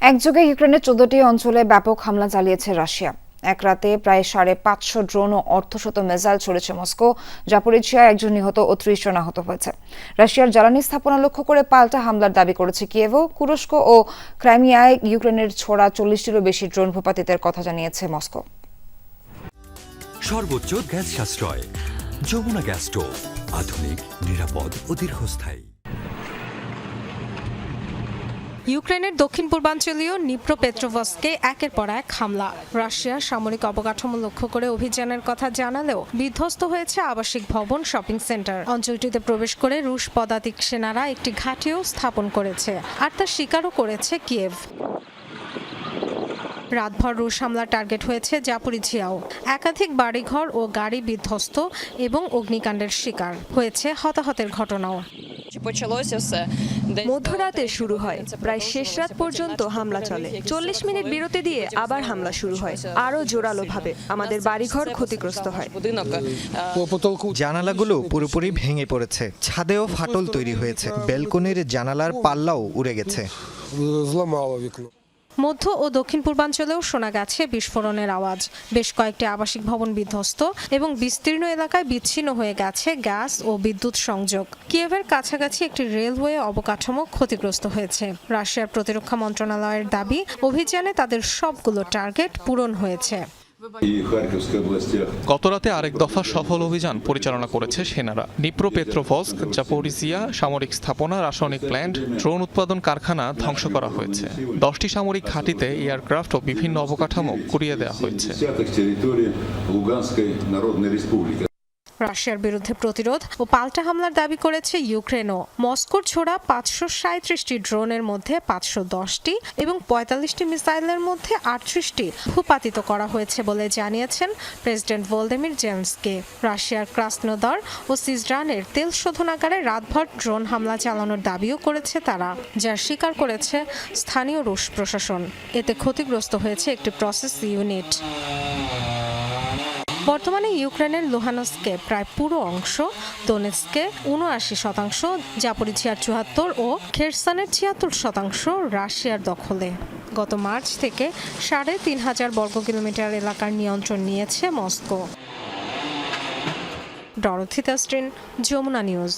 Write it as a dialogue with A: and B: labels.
A: একযোগে ইউক্রেনের চোদ্দটি অঞ্চলে ব্যাপক হামলা চালিয়েছে রাশিয়া। এক রাতে প্রায় সাড়ে পাঁচশো ড্রোন ও অর্ধশত মিসাইল ছড়েছে মস্কো, জাপোরিজিয়ায় একজন নিহত ও ত্রিশ জন আহত হয়েছে। রাশিয়ার জ্বালানি স্থাপনা লক্ষ্য করে পাল্টা হামলার দাবি করেছে কিয়েভো কুরস্ক ও ক্রাইমিয়ায় ইউক্রেনের ছোড়া চল্লিশটিরও বেশি ড্রোন ভূপাতিতের কথা জানিয়েছে মস্কো।
B: সর্বোচ্চ গ্যাস সাশ্রয়, যমুনা গ্যাস স্টোভ, আধুনিক, নিরাপদ ও দীর্ঘস্থায়ী।
C: ইউক্রেনের দক্ষিণ পূর্বাঞ্চলীয় নিপ্রো পেট্রোভস্কে একের পর এক হামলা। রাশিয়ার সামরিক অবকাঠামো লক্ষ্য করে অভিযানের কথা জানালেও বিধ্বস্ত হয়েছে আবাসিক ভবন শপিং সেন্টার। অঞ্চলটিতে প্রবেশ করে রুশ পদাতিক সেনারা একটি ঘাঁটিও স্থাপন করেছে আর তা স্বীকারও করেছে কিয়েভ। রাতভর রুশ হামলার টার্গেট হয়েছে জাপুরিঝিয়াও একাধিক বাড়িঘর ও গাড়ি বিধ্বস্ত এবং অগ্নিকাণ্ডের শিকার। হয়েছে হতাহতের ঘটনাও।
D: Почалося все десь
E: মধ্যরাতে শুরু হয় প্রায় শেষ রাত পর্যন্ত হামলা চলে চল্লিশ মিনিট বিরতি দিয়ে আবার হামলা শুরু হয় আরও জোরালো ভাবে আমাদের বাড়িঘর ক্ষতিগ্রস্ত হয়
D: будинок. е,
F: По потолку
G: জানালাগুলো পুরোপুরি ভেঙে পড়েছে ছাদেও ফাটল তৈরি হয়েছে বেলকনির জানালার পাল্লাও উড়ে গেছে
F: зламало вікно.
C: মধ্য ও দক্ষিণ পূর্বাঞ্চলেও শোনা গেছে বিস্ফোরণের আওয়াজ। বেশ কয়েকটি আবাসিক ভবন বিধ্বস্ত এবং বিস্তীর্ণ এলাকায় বিচ্ছিন্ন হয়ে গেছে গ্যাস ও বিদ্যুৎ সংযোগ। কিয়েভের কাছাকাছি একটি রেলওয়ে অবকাঠামো ক্ষতিগ্রস্ত হয়েছে। রাশিয়ার প্রতিরক্ষা মন্ত্রণালয়ের দাবি, অভিযানে তাদের সবগুলো টার্গেট পূরণ হয়েছে।
H: গতরাতে আরেক দফা সফল অভিযান পরিচালনা করেছে সেনারা। নিপ্রো পেত্রোভস্ক জাপোরিজিয়া সামরিক স্থাপনা রাসায়নিক প্ল্যান্ট ড্রোন উৎপাদন কারখানা ধ্বংস করা হয়েছে। দশটি সামরিক ঘাঁটিতে এয়ারক্রাফট ও বিভিন্ন অবকাঠামো কুড়িয়ে দেওয়া হয়েছে।
C: রাশিয়ার বিরুদ্ধে প্রতিরোধ ও পাল্টা হামলার দাবি করেছে ইউক্রেনও। মস্কোর ছোড়া পাঁচশো সাঁত্রিশটি ড্রোনের মধ্যে পাঁচশো দশটি এবং পঁয়তাল্লিশটি মিসাইলের মধ্যে আটত্রিশটি ভূপাতিত করা হয়েছে বলে জানিয়েছেন প্রেসিডেন্ট ভোলদেমির জেমসকে রাশিয়ার ক্রাসনোদার ও সিজরানের তেল শোধনাগারে রাতভর ড্রোন হামলা চালানোর দাবিও করেছে তারা যার স্বীকার করেছে স্থানীয় রুশ প্রশাসন। এতে ক্ষতিগ্রস্ত হয়েছে একটি প্রসেস ইউনিট। বর্তমানে ইউক্রেনের লোহানস্কে প্রায় পুরো অংশ, দোনেস্কে উনআশি শতাংশ জাপরিছিয়ার চুয়াত্তর ও খেরসানের ছিয়াত্তর শতাংশ রাশিয়ার দখলে। গত মার্চ থেকে সাড়ে তিন হাজার বর্গ কিলোমিটার এলাকার নিয়ন্ত্রণ নিয়েছে মস্কো। ডরথিতাস্ট্রিন যমুনা নিউজ।